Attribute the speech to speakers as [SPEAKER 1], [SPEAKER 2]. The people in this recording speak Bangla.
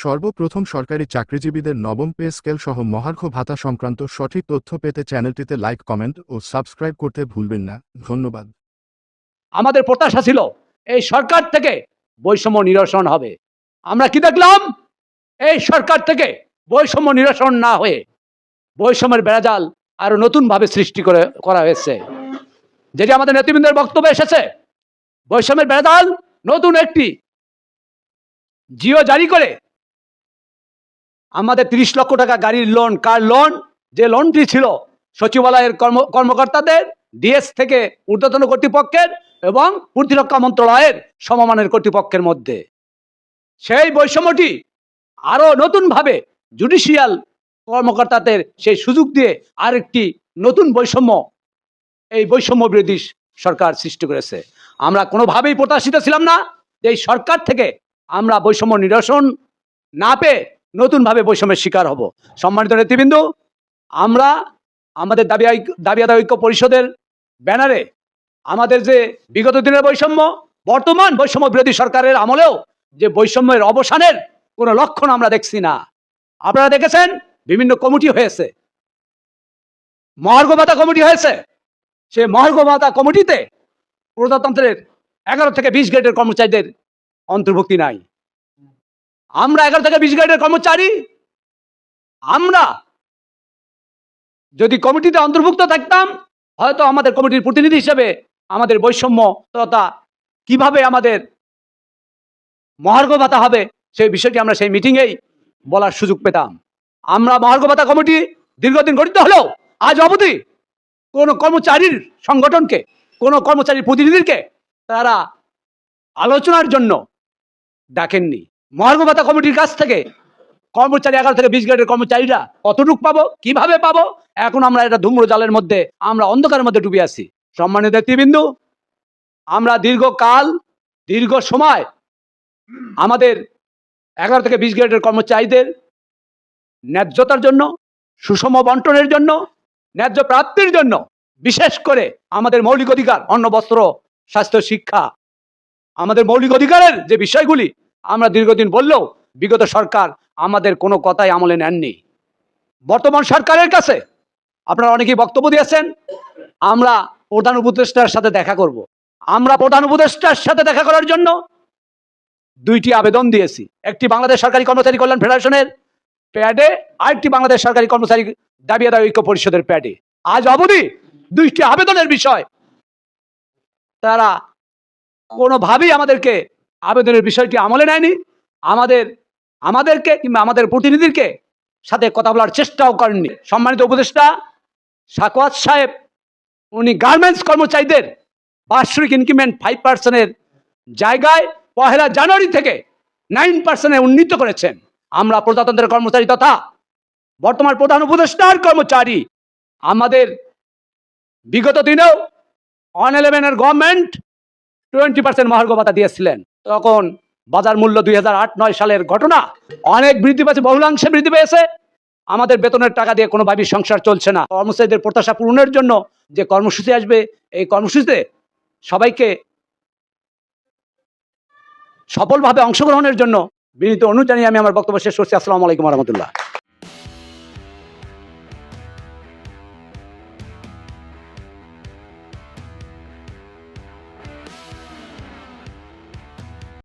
[SPEAKER 1] সর্বপ্রথম সরকারি চাকরিজীবীদের নবম পে স্কেল সহ মহার্ঘ ভাতা সংক্রান্ত সঠিক তথ্য পেতে চ্যানেলটিতে লাইক, কমেন্ট ও সাবস্ক্রাইব করতে ভুলবেন না। ধন্যবাদ।
[SPEAKER 2] আমাদের প্রত্যাশা ছিল, এই সরকার থেকে বৈষম্য নিরসন হবে। আমরা কি দেখলাম? এই সরকার থেকে বৈষম্য নিরসন না হয়ে বৈষম্যের বেড়াজাল আরও নতুন ভাবে সৃষ্টি করে, করা হয়েছে। যেটি আমাদের নেতৃবৃন্দের বক্তব্য এসেছে, বৈষম্যের বেড়াজাল নতুন একটি জিও জারি করে আমাদের তিরিশ লক্ষ টাকা গাড়ির লোন কার লোন যে লোনটি ছিল, সচিবালয়ের কর্ম, কর্মকর্তাদের ডিএস থেকে ঊর্ধ্বতন কর্তৃপক্ষের এবং প্রতিরক্ষা মন্ত্রণালয়ের সমমানের কর্তৃপক্ষের মধ্যে। সেই বৈষম্যটি আরও নতুনভাবে জুডিশিয়াল কর্মকর্তাদের সেই সুযোগ দিয়ে আরেকটি নতুন বৈষম্য, এই বৈষম্য বিরোধী সরকার সৃষ্টি করেছে। আমরা কোনোভাবেই প্রত্যাশিত ছিলাম না যে এই সরকার থেকে আমরা বৈষম্য নিরসন না পেয়ে নতুনভাবে বৈষম্যের শিকার হব। সম্মানিত নেতৃবৃন্দ, আমরা আমাদের দাবি দাবি আদায় ঐক্য পরিষদের ব্যানারে আমাদের যে বিগত দিনের বৈষম্য, বর্তমান বৈষম্য বিরোধী সরকারের আমলেও যে বৈষম্যের অবসানের কোনো লক্ষণ আমরা দেখছি না। আপনারা দেখেছেন, বিভিন্ন কমিটি হয়েছে। মহার্ঘ ভাতা কমিটি হয়েছে। সে মহার্ঘ ভাতা কমিটিতে প্রজাতন্ত্রের এগারো থেকে বিশ গ্রেডের কর্মচারীদের অন্তর্ভুক্তি নাই। আমরা এগারো থেকে বিশ গ্রেডের কর্মচারী? আমরা? যদি কমিটিতে অন্তর্ভুক্ত থাকতাম, হয়তো আমাদের কমিটির প্রতিনিধি হিসেবে আমাদের বৈষম্য তথা কীভাবে আমাদের মহার্ঘ ভাতা হবে, সেই বিষয়টি আমরা সেই মিটিংয়েই বলার সুযোগ পেতাম। আমরা মহার্ঘ ভাতা কমিটি দীর্ঘদিন গঠিত হলেও আজ অবধি কোনো কর্মচারীর সংগঠনকে, কোনো কর্মচারীর প্রতিনিধিকে তারা আলোচনার জন্য ডাকেননি। মহার্ঘ ভাতা কমিটির কাছ থেকে কর্মচারী এগারো থেকে বিশ গ্রেডের কর্মচারীরা কতটুক পাবো? কীভাবে পাবো? এখন আমরা এটা ধূম্র জালের মধ্যে আমরা অন্ধকারের মধ্যে ডুবে আছি। সম্মানিত নেতৃবৃন্দ আমরা দীর্ঘকাল, দীর্ঘ সময় আমাদের এগারো থেকে বিশ গ্রেডের কর্মচারীদের ন্যায্যতার জন্য, সুষম বন্টনের জন্য, ন্যায্য প্রাপ্তির জন্য বিশেষ করে আমাদের মৌলিক অধিকার, অন্ন, বস্ত্র, স্বাস্থ্য, শিক্ষা, আমাদের মৌলিক অধিকারের যে বিষয়গুলি আমরা দীর্ঘদিন বললেও বিগত সরকার আমাদের কোনো কথাই আমলে নেননি। বর্তমান সরকারের কাছে আপনারা অনেকেই বক্তব্য দিয়েছেন, আমরা প্রধান উপদেষ্টার সাথে দেখা করব। আমরা প্রধান উপদেষ্টার সাথে দেখা করার জন্য দুইটি আবেদন দিয়েছি। একটি বাংলাদেশ সরকারি কর্মচারী কল্যাণ ফেডারেশনের প্যাডে, আরেকটি বাংলাদেশ সরকারি কর্মচারী দাবি আদায় ঐক্য পরিষদের প্যাডে। আজ অবধি দুইটি আবেদনের বিষয় তারা কোনোভাবেই আমাদেরকে আবেদনের বিষয়টি আমলে নেয়নি, আমাদের, আমাদেরকে কিংবা আমাদের প্রতিনিধিকে সাথে কথা বলার চেষ্টাও করেননি। সম্মানিত উপদেষ্টা, সাকওয়াত সাহেব, উনি গার্মেন্টস কর্মচারীদের বার্ষিক ইনক্রিমেন্ট ফাইভ পার্সেন্টের জায়গায় পহেলা জানুয়ারি থেকে নাইন পার্সেন্টে উন্নীত করেছেন। আমরা প্রজাতন্ত্রের কর্মচারী তথা বর্তমান প্রধান উপদেষ্টার কর্মচারী। আমাদের বিগত দিনেও অন ইলেভেনের গভর্নমেন্ট টোয়েন্টি পার্সেন্ট মহার্ঘ ভাতা দিয়েছিলেন। তখন বাজার মূল্য দুই নয় সালের ঘটনা, অনেক বৃদ্ধি পেয়েছে, বহুলাংশে বৃদ্ধি পেয়েছে। আমাদের বেতনের টাকা দিয়ে কোনোভাবেই সংসার চলছে না। কর্মচারীদের প্রত্যাশা পূরণের জন্য যে কর্মসূচি আসবে, এই কর্মসূচিতে সবাইকে সফলভাবে অংশগ্রহণের জন্য বিনীত অনুযায়ী আমি আমার বক্তব্য শেষ করছি। আসসালামু আলাইকুম রহমতুল্লাহ।